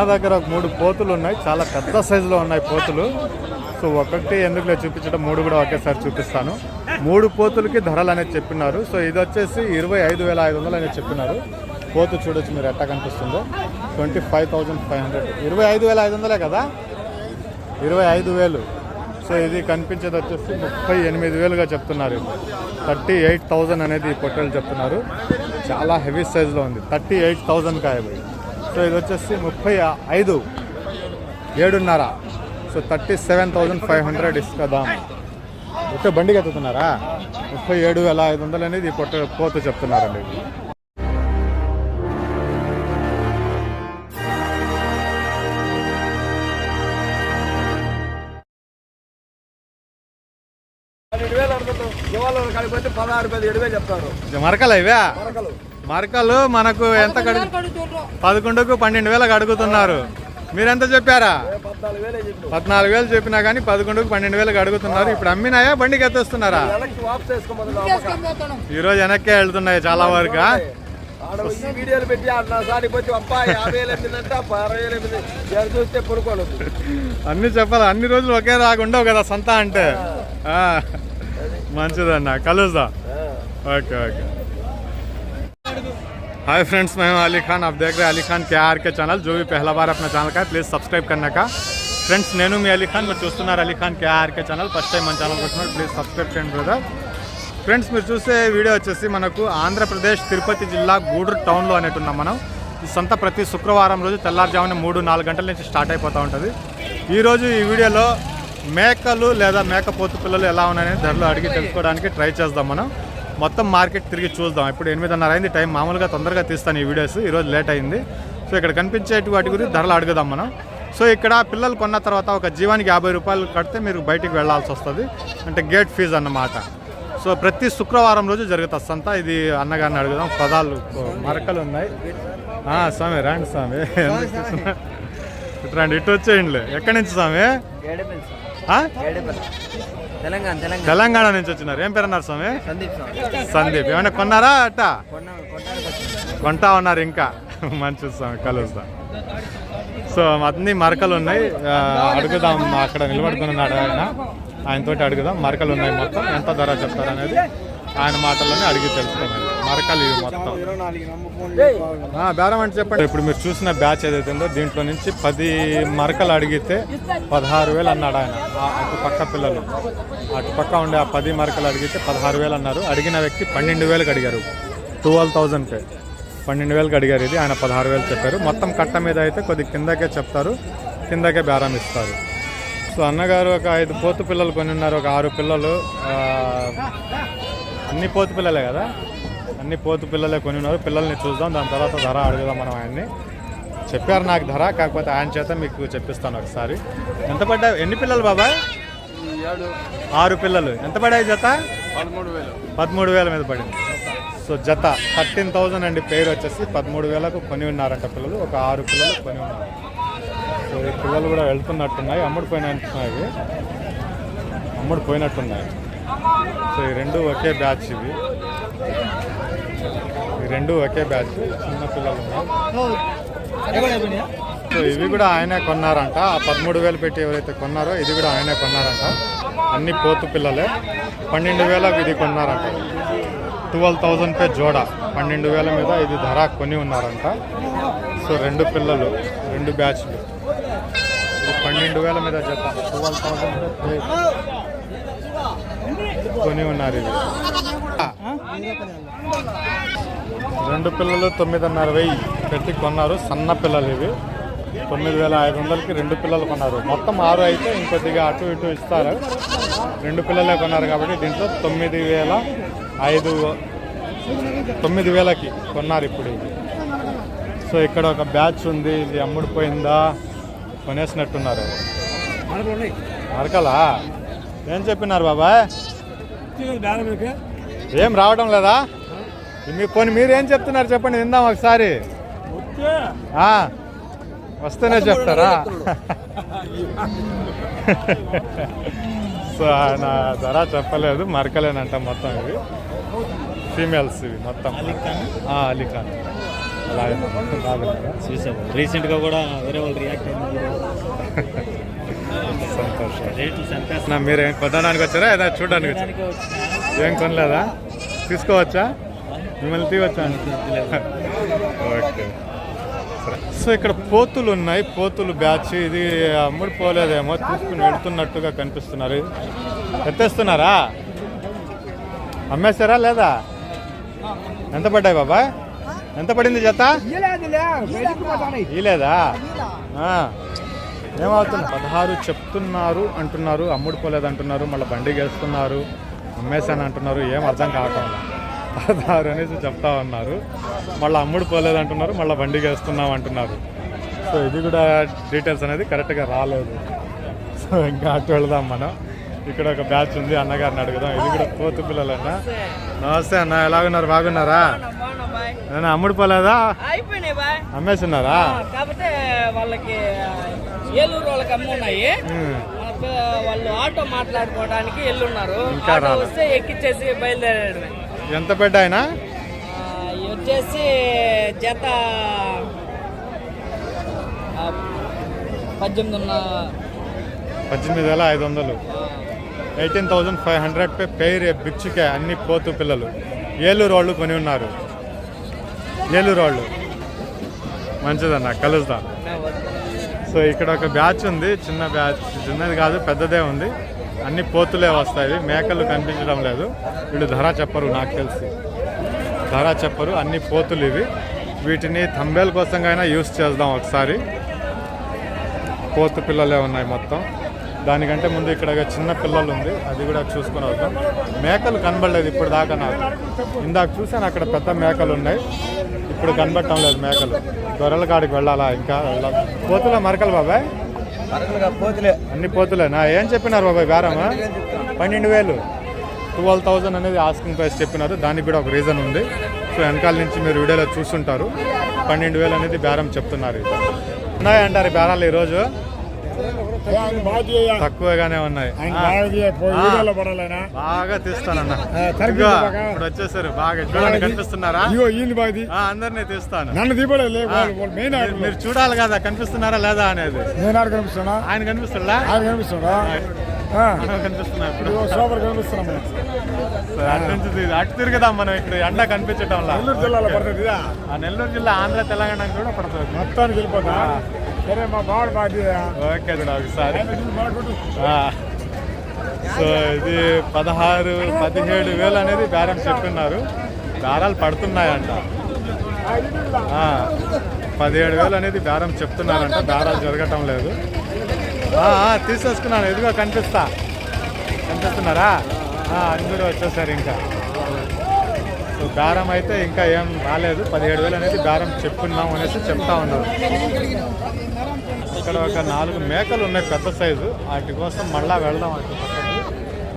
నా దగ్గర ఒక మూడు పోతులు ఉన్నాయి. చాలా పెద్ద సైజులో ఉన్నాయి పోతులు. సో ఒకటి ఎందుకులే చూపించడం మూడు కూడా ఒకేసారి చూపిస్తాను. మూడు పోతులకి ధరలు అనేది చెప్పినారు. సో ఇది వచ్చేసి ఇరవై ఐదు వేల ఐదు వందలు అనేది చెప్పినారు. పోతు చూడొచ్చు మీరు ఎట్టా కనిపిస్తుందో. Twenty five thousand five hundred. ఇరవై ఐదు వేల ఐదు వందలే కదా? ఇరవై ఐదు వేలు. సో ఇది కనిపించేది వచ్చేసి ముప్పై ఎనిమిది వేలుగా చెప్తున్నారు. థర్టీ ఎయిట్ థౌజండ్ అనేది ఈ పొట్టేలు చెప్తున్నారు. చాలా హెవీ సైజులో ఉంది. థర్టీ ఎయిట్ థౌజండ్ కాయబోయి సో ఇది వచ్చేసి ముప్పై ఐదు ఏడున్నర. So thirty seven thousand five hundred ఇస్తుందా ఒకే బండికి ఎత్తుతున్నారా ముప్పై ఏడు వేల ఐదు వందలు అనేది పొట్ట పోతూ చెప్తున్నారండి. మరకలు ఇవే? మరకలు. మరకలు మనకు ఎంత పదకొండుకు పన్నెండు వేలకు అడుగుతున్నారు. మీరెంత చెప్పారా? పద్నాలుగు వేలే చెప్పినా కానీ పదకొండుకు పన్నెండు వేలకు అడుగుతున్నారు. ఇప్పుడు అమ్మినాయా? బండికి ఎత్తేస్తున్నారా? వెనక్కి వాపస్ వేసుకోమని ఈ రోజు వెనక్కే వెళ్తున్నాయి చాలా వరకు. ఆడ ఈ వీడియోలు పెట్టి అన్న చూస్తే చెప్పాలి? అన్ని రోజులు ఒకే రాకుండా కదా సంత అంటే. మంచిదన్న. కలుద్దాం. Okay okay. हाय फ्रेंड्स मैं हूं अली खान आप देख रहे हैं अली खान के आर के ఛానల్ जो भी पहला बार अपना ఛానల్ का है प्लीज సబ్స్క్రైబ్ करने का ఫ్రెండ్స్ నేను మీ అలీ ఖాన్ మీరు చూస్తున్నారు Ali Khan KR K channel first time మన ఛానల్ చూస్తున్నారు ప్లీజ్ సబ్స్క్రైబ్ చేయండి బ్రదర్ ఫ్రెండ్స్ మీరు చూసే వీడియో వచ్చేసి మనకు ఆంధ్రప్రదేశ్ తిరుపతి జిల్లా గూడూరు టౌన్లో అనేటి ఉన్నాం మనం ఈ సంత ప్రతి శుక్రవారం రోజు తెల్లారుజామున మూడు నాలుగు గంటల నుంచి స్టార్ట్ అయిపోతూ ఉంటుంది ఈరోజు ఈ వీడియోలో మేకలు లేదా మేకపోతు పిల్లలు ఎలా ఉన్నాయని ధరలు అడిగి తెలుసుకోవడానికి ట్రై చేద్దాం మనం మొత్తం మార్కెట్ తిరిగి చూద్దాం. ఇప్పుడు ఎనిమిదిన్నర అయింది టైం. మామూలుగా తొందరగా తీస్తాను ఈ వీడియోస్. ఈరోజు లేట్ అయింది. సో ఇక్కడ కనిపించేటి వాటి గురించి ధరలు అడుగుదాం మనం. సో ఇక్కడ పిల్లలు కొన్న తర్వాత ఒక జీవానికి యాభై రూపాయలు కడితే మీరు బయటికి వెళ్ళాల్సి వస్తుంది. అంటే గేట్ ఫీజు అన్నమాట. సో ప్రతి శుక్రవారం రోజు జరుగుతుంది సంత. ఇది అన్నగారిని అడుగుదాం. పదాలు మరకలు ఉన్నాయి. స్వామి రండి స్వామి? ఇటు రండి ఇటు వచ్చేయండి. ఎక్కడి నుంచి స్వామి? తెలంగాణ నుంచి వచ్చినారు. ఏం పేరు అన్నారు స్వామి? సందీప్ ఏమైనా కొన్నారా అట్ట? కొంటా ఉన్నారు ఇంకా. మంచిది స్వామి కలుస్తాం సో అన్ని మరకలు ఉన్నాయి. అడుగుదాం అక్కడ నిలబడుకుని ఉన్నాడు ఆయన. ఆయనతోటి అడుగుదాం. మరకలు ఉన్నాయి మొత్తం. ఎంత ధర చెప్తారు అనేది ఆయన మాటల్లోనే అడిగి తెలుసుకోవాలి మరకలు ఇవి మొత్తం. బేరం అంటే చెప్పండి. ఇప్పుడు మీరు చూసిన బ్యాచ్ ఏదైతే ఉందో దీంట్లో నుంచి పది మరకలు అడిగితే పదహారు వేలు అన్నాడు ఆయన. అటు పక్క పిల్లలు. అటు పక్క ఉండే ఆ పది మరకలు అడిగితే పదహారు వేలు అన్నారు. అడిగిన వ్యక్తి పన్నెండు వేలకు అడిగారు. ట్వెల్వ్ థౌజండ్కే పన్నెండు వేలకు అడిగారు ఇది. ఆయన పదహారు వేలు చెప్పారు. మొత్తం కట్ట మీద అయితే కొద్ది కిందకే చెప్తారు. కిందకే బేరం ఇస్తారు. సో అన్నగారు ఒక ఐదు పోతు పిల్లలు కొని ఉన్నారు ఒక ఆరు పిల్లలు అన్ని పోతు పిల్లలే కదా? అన్ని పోతు పిల్లలే కొని ఉన్నారు పిల్లల్ని చూద్దాం దాని తర్వాత ధర అడుగుదాం మనం ఆయన్ని. చెప్పారు నాకు ధర కాకపోతే ఆయన చేత మీకు చెప్పిస్తాను ఒకసారి. ఎంత పడ్డాయి? ఎన్ని పిల్లలు బాబాయ్? ఆరు పిల్లలు. ఎంత పడ్డాయి జత? పదమూడు వేలు. మీద పడింది. సో జత థర్టీన్ థౌజండ్ అండి పేరు వచ్చేసి. పదమూడు వేలకు కొని ఉన్నారంట పిల్లలు. ఒక ఆరు పిల్లలు కొని ఉన్నారు. సో ఈ పిల్లలు కూడా వెళ్తున్నట్టున్నాయి. అమ్ముడు పోయినట్టున్నాయి అమ్ముడు పోయినట్టున్నాయి. సో ఈ రెండు ఒకే బ్యాచ్ ఇవి. ఈ రెండు ఒకే బ్యాచ్ చిన్న పిల్లలు సో ఇవి కూడా ఆయనే కొన్నారంట. ఆ పదమూడు వేలు పెట్టి ఎవరైతే కొన్నారో ఇది కూడా ఆయనే కొన్నారంట. అన్ని పోతు పిల్లలే. పన్నెండు వేలకు ఇది కొన్నారంట. ట్వెల్వ్ థౌజండ్ పే జోడా. పన్నెండు వేల మీద ఇది ధర కొని ఉన్నారంట. సో రెండు పిల్లలు రెండు బ్యాచ్లు. పన్నెండు వేల మీద జత. ట్వెల్వ్ థౌజండ్ పే కొని ఉన్నారు ఇవి రెండు పిల్లలు తొమ్మిదిన్నర వెయ్యి పెట్టి కొన్నారు. సన్న పిల్లలు ఇవి. తొమ్మిది వేల ఐదు వందలకి రెండు పిల్లలు కొన్నారు. మొత్తం ఆరు అయితే ఇంకొద్దిగా అటు ఇటు ఇస్తారు. రెండు పిల్లలే కొన్నారు కాబట్టి దీంట్లో తొమ్మిది వేల ఐదు తొమ్మిది వేలకి కొన్నారు ఇప్పుడు ఇది. సో ఇక్కడ ఒక బ్యాచ్ ఉంది. ఇది అమ్ముడిపోయిందా? కొనేసినట్టున్నారు. అరకలా ఏం చెప్పినారు బాబాయ్? ఏం రావడం లేదా? మీ పోనీ మీరు ఏం చెప్తున్నారు చెప్పండి విందాం ఒకసారి. ఆ, వస్తేనే చెప్తారా? సో ఆయన ధర చెప్పలేదు మరకలేనంట మొత్తం ఇవి. ఫీమేల్స్ ఇవి మొత్తం. ఆ, అలీ చూసాము రీసెంట్గా కూడా వేరే వాళ్ళు రియాక్ట్ అయింది సంతోషం. మీరు ఏం కొనడానికి వచ్చారా? ఏదో చూడడానికి వచ్చారా? ఏం కొనలేదా? తీసుకోవచ్చా? మిమ్మల్ని తీవచ్చా ఓకే. సరే. సో ఇక్కడ పోతులు ఉన్నాయి. పోతులు బ్యాచ్. ఇది అమ్ముడు పోలేదేమో. తీసుకుని వెళ్తున్నట్టుగా కనిపిస్తున్నారు. ఎత్తేస్తున్నారా? అమ్మేస్తారా లేదా? ఎంత పడ్డాయి బాబా? ఎంత పడింది జత? ఇలేదా ఆ. ఏమవుతుంది పదహారు చెప్తున్నారు అంటున్నారు అమ్ముడు పోలేదు అంటున్నారు మళ్ళీ బండి వేస్తున్నారు అమ్మేశాను అంటున్నారు ఏం అర్థం కావటం పదహారు అనేసి చెప్తా ఉన్నారు. మళ్ళీ అమ్ముడు పోలేదు అంటున్నారు మళ్ళీ బండి గేస్తున్నాం అంటున్నారు. సో ఇది కూడా డీటెయిల్స్ అనేది కరెక్ట్గా రాలేదు. సో ఇంకా అటు వెళదాం మనం. ఇక్కడ ఒక బ్యాచ్ ఉంది అన్నగారిని అడుగుదాం. ఇది కూడా కోతు పిల్లలన్నా నమస్తే అన్న ఎలాగున్నారు బాగున్నారా? నేను అమ్ముడు పోలేదా అయిపోయినాయి అమ్మేస్తున్నారా? కాకపోతే వాళ్ళకి ఏలూరు వాళ్ళకి అమ్మ ఉన్నాయి ఉమ్. మనకు వాళ్ళు ఆటో మాట్లాడుకోవడానికి ఎల్లున్నారు ఆటో. వస్తే ఎక్కిచ్చేసి బయలుదేరాడు ఎంత పెద్ద ఆయన? వచ్చేసి జత ఆ, పద్దెనిమిది ఉన్న పద్దెనిమిది వేల ఐదు వందలు ఎయిటీన్ థౌజండ్ ఫైవ్ హండ్రెడ్ పే పేరు బిచ్చుకే అన్ని పోతు పిల్లలు. ఏలూరు వాళ్ళు కొని ఉన్నారు. ఏలూరు వాళ్ళు. మంచిదన్న కలుద్దాం. సో ఇక్కడ ఒక బ్యాచ్ ఉంది చిన్న బ్యాచ్ చిన్నది కాదు పెద్దదే ఉంది. అన్ని పోతులే వస్తాయి మేకలు కనిపించడం లేదు. వీళ్ళు ధర చెప్పరు నాకు తెలిసి. ధర చెప్పరు అన్ని పోతులు ఇవి. వీటిని తంబేల కోసంగా అయినా యూస్ చేద్దాం ఒకసారి. పోతు పిల్లలే ఉన్నాయి మొత్తం. దానికంటే ముందు ఇక్కడ చిన్న పిల్లలు ఉంది అది కూడా చూసుకుని వద్దాం. మేకలు కనబడలేదు ఇప్పుడు దాకా నాకు. ఇందాక చూసాను అక్కడ పెద్ద మేకలు ఉన్నాయి ఇప్పుడు కనబడటం లేదు మేకలు. గొర్రెల కాడికి వెళ్ళాలా ఇంకా? వెళ్ళాలి? పోతులే మరకలు బాబాయ్? పోతులే. అన్ని పోతులేనా? ఏం చెప్పినారు బాబాయ్ బేరమా పన్నెండు వేలు. ట్వెల్వ్ థౌజండ్ అనేది ఆస్కింగ్ ప్రైస్ చెప్పినారు. దానికి కూడా ఒక రీజన్ ఉంది. సో వెనకాల నుంచి మీరు వీడియోలో చూస్తుంటారు పన్నెండు వేలు అనేది బేరం చెప్తున్నారు. ఉన్నాయంటారు బేరాలు ఈరోజు? తక్కువగానే ఉన్నాయి. బాగా తీస్తానన్న. ఇప్పుడు వచ్చేసారు. బాగా చూడండి కనిపిస్తున్నారా? అందరినీ తీస్తాను. నన్ను మీరు- చూడాలి కదా కనిపిస్తున్నారా లేదా అనేది. కనిపిస్తున్నా? ఆయన కనిపిస్తుందా ఆయన కనిపిస్తున్నా కనిపిస్తున్నా అటు తిరుగుదాం మనం ఇక్కడ ఎండ కనిపించటం నెల్లూరు జిల్లాలో పడుతుంది నెల్లూరు జిల్లా ఆంధ్ర తెలంగాణ కూడా పడుతుంది. మొత్తానికి వెళ్ళిపోతా. ఓకే చూడ ఒకసారి ఆ. సో ఇది పదహారు పదిహేడు వేలు అనేది బేరం చెప్తున్నారు బేరాలు పడుతున్నాయంట. ఆ, పదిహేడు వేలు అనేది బేరం చెప్తున్నారంట. బేరాలు జరగటం లేదు. ఆ, ఆ, తీసేసుకున్నాను. ఇదిగో కనిపిస్తా. కనిపిస్తున్నారా? ఆ, అందరూ వచ్చేసారు ఇంకా. సో బేరం అయితే ఇంకా ఏం రాలేదు. పదిహేడు వేలు అనేది బేరం చెప్పున్నాం అనేసి చెప్తా ఉన్నారు. ఇక్కడ ఒక నాలుగు మేకలు ఉన్నాయి పెద్ద సైజు. వాటి కోసం మళ్ళా వెళ్దాం అటు పక్కకి.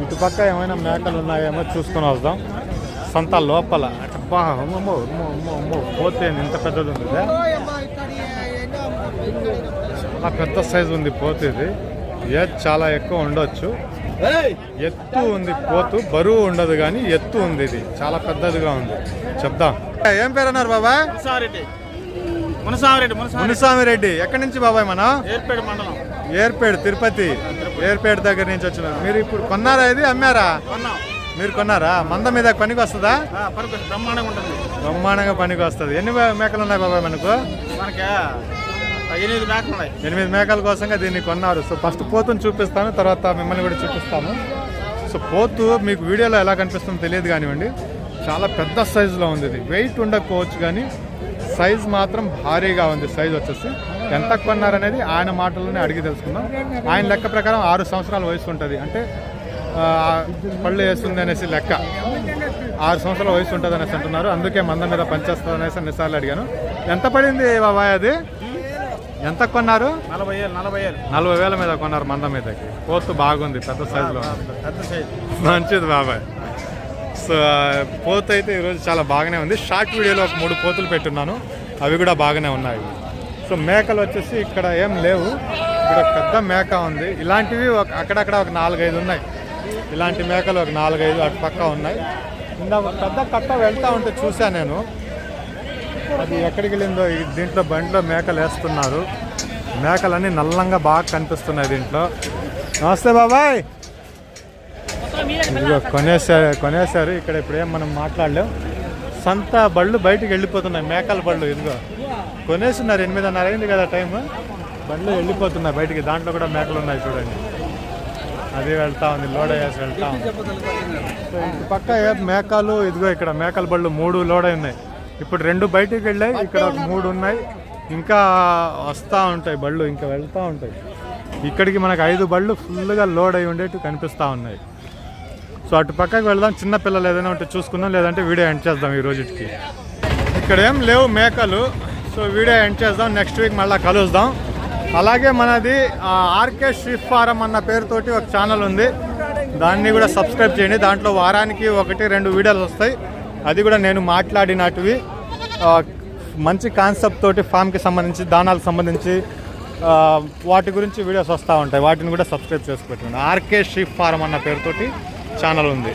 ఇటుపక్క ఏమైనా మేకలు ఉన్నాయేమో చూసుకొని వద్దాం. సంత లోపల. అబ్బా అమ్మో పోతే ఇంత పెద్దది ఉంది చాలా పెద్ద సైజు ఉంది పోతు ఇది. చాలా ఎక్కువ ఉండొచ్చు. ఎత్తు ఉంది పోతు బరువు ఉండదు కానీ ఎత్తు ఉంది ఇది. చాలా పెద్దదిగా ఉంది. చెప్దాం. ఏం పేరు అన్నారు బాబా? సారీ మునసారెడ్డి మునసారెడ్డి మునిస్వామి రెడ్డి ఎక్కడి నుంచి బాబాయ్ మనం? ఏర్పేట మండలం. ఏర్పేడు తిరుపతి. ఏర్పేడు దగ్గర నుంచి వచ్చినారు. మీరు ఇప్పుడు కొన్నారా ఇది? అమ్మారా? కొన్నాం. మీరు కొన్నారా? మంద మీద పనికి వస్తుందా? బ్రహ్మాండంగా ఉంటుంది. బ్రహ్మాండంగా పనికి వస్తుంది. ఎన్ని మేకలు ఉన్నాయి బాబాయ్ మనకు? మనకి? ఎనిమిది మేకలు ఉన్నాయి. ఎనిమిది మేకల కోసంగా దీన్ని కొన్నారు. సో ఫస్ట్ పోతుని చూపిస్తాను తర్వాత మిమ్మల్ని కూడా చూపిస్తాను. సో పోతు మీకు వీడియోలో ఎలా కనిపిస్తుందో తెలియదు కానివ్వండి. చాలా పెద్ద సైజులో ఉంది ఇది. వెయిట్ ఉండకపోవచ్చు కానీ సైజ్ మాత్రం భారీగా ఉంది. సైజ్ వచ్చేసి ఎంత కొన్నారనేది ఆయన మాటల్లోనే అడిగి తెలుసుకుందాం. ఆయన లెక్క ప్రకారం ఆరు సంవత్సరాల వయసు ఉంటుంది. అంటే పళ్ళు వేస్తుంది అనేసి లెక్క. ఆరు సంవత్సరాల వయసు ఉంటుంది అనేసి అంటున్నారు. అందుకే మంద మీద పనిచేస్తుంది అనేసి అన్నిసార్లు అడిగాను. ఎంత పడింది బాబాయ్ అది? ఎంత కొన్నారు? నలభై నలభై నలభై వేల మీద కొన్నారు మంద మీదకి. పోతు బాగుంది పెద్ద సైజులో ఉంది. పెద్ద సైజు. మంచిది బాబాయ్. సో పోత అయితే ఈరోజు చాలా బాగానే ఉంది. షార్ట్ వీడియోలో ఒక మూడు పోతులు పెట్టున్నాను. అవి కూడా బాగానే ఉన్నాయి. సో మేకలు వచ్చేసి ఇక్కడ ఏం లేవు. ఇక్కడ ఒక పెద్ద మేక ఉంది. ఇలాంటివి ఒక అక్కడక్కడ ఒక నాలుగైదు ఉన్నాయి. ఇలాంటి మేకలు ఒక నాలుగైదు అటు పక్క ఉన్నాయి. ఇందాక పెద్ద కట్ట వెళ్తా ఉంటే చూశాను నేను. అది ఎక్కడికి వెళ్ళిందో దీంట్లో బండిలో మేకలు వేస్తున్నారు. మేకలన్నీ నల్లంగా బాగా కనిపిస్తున్నాయి దీంట్లో. నమస్తే బాబాయ్! ఇదిగో కొనేసారు కొనేసారు. ఇక్కడ ఇప్పుడేం మనం మాట్లాడలేం. సంత బళ్ళు బయటికి వెళ్ళిపోతున్నాయి. మేకల బళ్ళు ఇదిగో. కొనేస్తున్నారు. ఎనిమిదిన్నర అయింది కదా టైం బళ్ళు వెళ్ళిపోతున్నాయి బయటికి. దాంట్లో కూడా మేకలు ఉన్నాయి చూడండి. అది వెళ్తా ఉంది. లోడ్ అయ్యేసి వెళ్తా ఉంది. ఇటు పక్క మేకలు ఇదిగో ఇక్కడ మేకల బళ్ళు మూడు లోడ్ అయి ఉన్నాయి ఇప్పుడు రెండు బయటికి వెళ్ళాయి. ఇక్కడ మూడు ఉన్నాయి. ఇంకా వస్తూ ఉంటాయి బళ్ళు. ఇంకా వెళ్తూ ఉంటాయి. ఇక్కడికి మనకు ఐదు బళ్ళు ఫుల్గా లోడ్ అయి ఉండేవి కనిపిస్తూ ఉన్నాయి. సో అటు పక్కకి వెళ్దాం. చిన్న పిల్లలు ఏదైనా ఉంటే చూసుకుందాం. లేదంటే వీడియో ఎండ్ చేద్దాం ఈ రోజుకి. ఇక్కడ ఏం లేవు మేకలు. సో వీడియో ఎండ్ చేద్దాం. నెక్స్ట్ వీక్ మళ్ళీ కలుద్దాం. అలాగే మనది ఆర్కే షీఫ్ ఫారం అన్న పేరుతోటి ఒక ఛానల్ ఉంది. దాన్ని కూడా సబ్స్క్రైబ్ చేయండి. దాంట్లో వారానికి ఒకటి రెండు వీడియోలు వస్తాయి. అది కూడా నేను మాట్లాడినటువి. మంచి కాన్సెప్ట్ తోటి ఫామ్కి సంబంధించి దానాలకు సంబంధించి వాటి గురించి వీడియోస్ వస్తూ ఉంటాయి. వాటిని కూడా సబ్స్క్రైబ్ చేసి ఆర్కే షీఫ్ ఫారం అన్న పేరుతోటి ఛానల్ ఉంది.